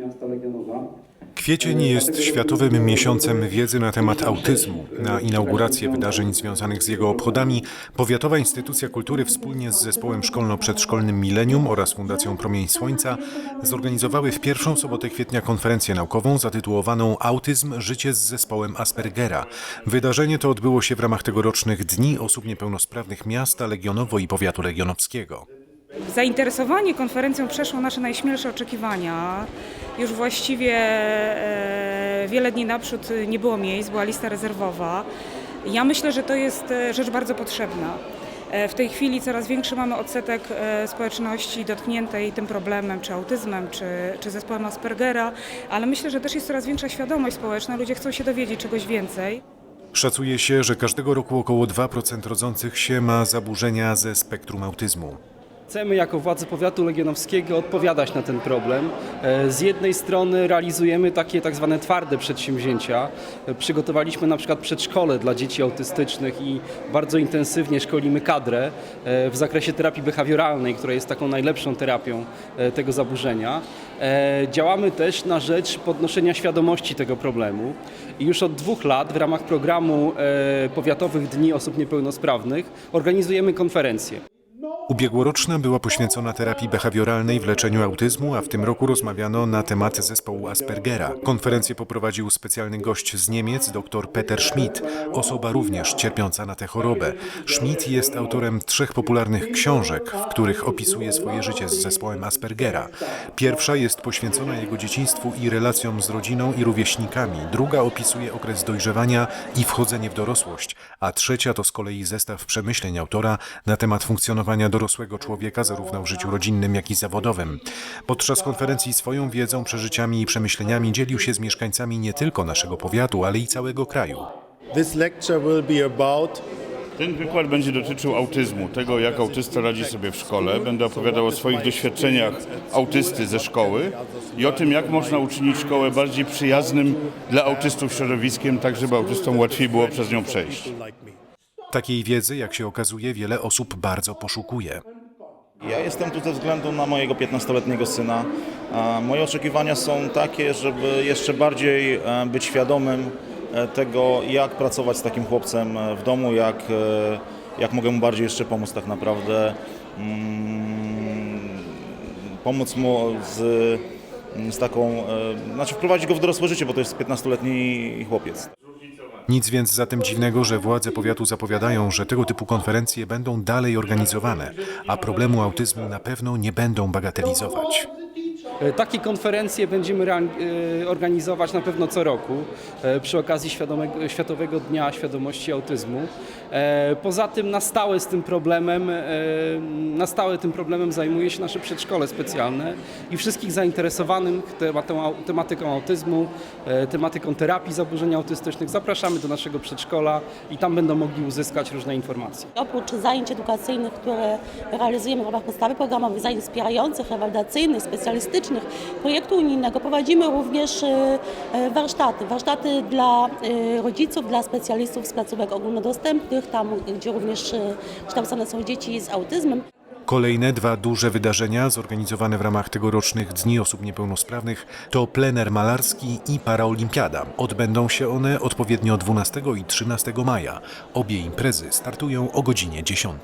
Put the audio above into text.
miasta Legionowa. Kwiecień jest Światowym Miesiącem Wiedzy na temat autyzmu. Na inaugurację wydarzeń związanych z jego obchodami Powiatowa Instytucja Kultury wspólnie z Zespołem Szkolno-Przedszkolnym Milenium oraz Fundacją Promień Słońca zorganizowały w pierwszą sobotę kwietnia konferencję naukową zatytułowaną Autyzm – Życie z zespołem Aspergera. Wydarzenie to odbyło się w ramach tegorocznych Dni Osób Niepełnosprawnych Miasta Legionowo i Powiatu Legionowskiego. Zainteresowanie konferencją przeszło nasze najśmielsze oczekiwania. Już właściwie e, wiele dni naprzód nie było miejsc, była lista rezerwowa. Ja myślę, że to jest e, rzecz bardzo potrzebna. E, W tej chwili coraz większy mamy odsetek społeczności dotkniętej tym problemem, czy autyzmem, czy, czy zespołem Aspergera, ale myślę, że też jest coraz większa świadomość społeczna. Ludzie chcą się dowiedzieć czegoś więcej. Szacuje się, że każdego roku około 2% rodzących się ma zaburzenia ze spektrum autyzmu. Chcemy jako władze powiatu legionowskiego odpowiadać na ten problem. E, Z jednej strony realizujemy takie tak zwane twarde przedsięwzięcia. E, Przygotowaliśmy na przykład przedszkole dla dzieci autystycznych i bardzo intensywnie szkolimy kadrę e, w zakresie terapii behawioralnej, która jest taką najlepszą terapią tego zaburzenia. Działamy też na rzecz podnoszenia świadomości tego problemu i już od dwóch lat w ramach programu Powiatowych Dni Osób Niepełnosprawnych organizujemy konferencje. Ubiegłoroczna była poświęcona terapii behawioralnej w leczeniu autyzmu, a w tym roku rozmawiano na temat zespołu Aspergera. Konferencję poprowadził specjalny gość z Niemiec, dr Peter Schmidt, osoba również cierpiąca na tę chorobę. Schmidt jest autorem trzech popularnych książek, w których opisuje swoje życie z zespołem Aspergera. Pierwsza jest poświęcona jego dzieciństwu i relacjom z rodziną i rówieśnikami, druga opisuje okres dojrzewania i wchodzenie w dorosłość, a trzecia to z kolei zestaw przemyśleń autora na temat funkcjonowania dorosłego człowieka zarówno w życiu rodzinnym, jak i zawodowym. Podczas konferencji swoją wiedzą, przeżyciami i przemyśleniami dzielił się z mieszkańcami nie tylko naszego powiatu, ale i całego kraju. This lecture will be about Ten wykład będzie dotyczył autyzmu, tego jak autysta radzi sobie w szkole. Będę opowiadał o swoich doświadczeniach autysty ze szkoły i o tym, jak można uczynić szkołę bardziej przyjaznym dla autystów środowiskiem, tak żeby autystom łatwiej było przez nią przejść. Takiej wiedzy, jak się okazuje, wiele osób bardzo poszukuje. Ja jestem tu ze względu na mojego 15-letniego syna. Moje oczekiwania są takie, żeby jeszcze bardziej e, być świadomym e, tego, jak pracować z takim chłopcem e, w domu, jak, jak mogę mu bardziej jeszcze pomóc tak naprawdę. Mm, Pomóc mu z, z taką, znaczy wprowadzić go w dorosłe życie, bo to jest 15-letni chłopiec. Nic więc zatem dziwnego, że władze powiatu zapowiadają, że tego typu konferencje będą dalej organizowane, a problemu autyzmu na pewno nie będą bagatelizować. E, Takie konferencje będziemy e, organizować na pewno co roku e, przy okazji Światowego Dnia Świadomości Autyzmu. Poza tym na stałe z tym problemem, na stałe tym problemem zajmuje się nasze przedszkole specjalne i wszystkich zainteresowanych tematyką autyzmu, tematyką terapii zaburzeń autystycznych zapraszamy do naszego przedszkola i tam będą mogli uzyskać różne informacje. Oprócz zajęć edukacyjnych, które realizujemy w ramach podstawy programowych, zajęć wspierających, rewalidacyjnych, specjalistycznych, projektu unijnego, prowadzimy również e, e, warsztaty. Warsztaty dla e, rodziców, dla specjalistów z placówek ogólnodostępnych, tam gdzie również kształcone są dzieci z autyzmem. Kolejne dwa duże wydarzenia zorganizowane w ramach tegorocznych Dni Osób Niepełnosprawnych to plener malarski i paraolimpiada. Odbędą się one odpowiednio 12 i 13 maja. Obie imprezy startują o godzinie 10.